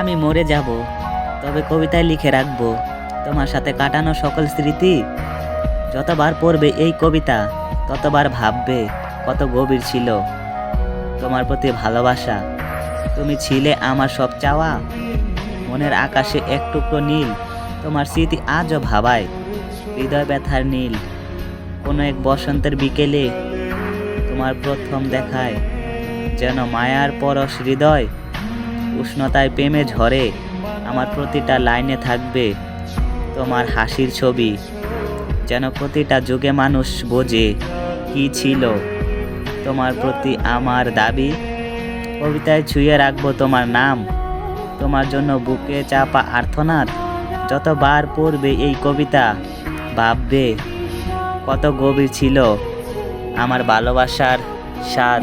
আমি মরে যাব। তবে কবিতায় লিখে রাখব, তোমার সাথে কাটানো সকল স্মৃতি। যতবার পড়বে এই কবিতা, ততবার ভাববে কত গভীর ছিল। তোমার প্রতি ভালোবাসা, তুমি ছিলে আমার সব চাওয়া। মনের আকাশে এক টুকরো নীল, তোমার স্মৃতি আজও ভাবায়। হৃদয় ব্যথার নীল, কোনো এক বসন্তের বিকেলে তোমার প্রথম দেখায়। যেন মায়ার পরশ হৃদয় উষ্ণতায় প্রেমে ঝরে, আমার প্রতিটা লাইনে থাকবে তোমার হাসির ছবি। যেন প্রতিটা যুগে মানুষ বোঝে কি ছিল তোমার প্রতি আমার দাবি। কবিতায় ছুঁয়ে রাখব তোমার নাম, তোমার জন্য বুকে চাপা আর্থনাদ যতবার পড়বে এই কবিতা, ভাববে কত গভীর ছিল আমার ভালোবাসার স্বাদ.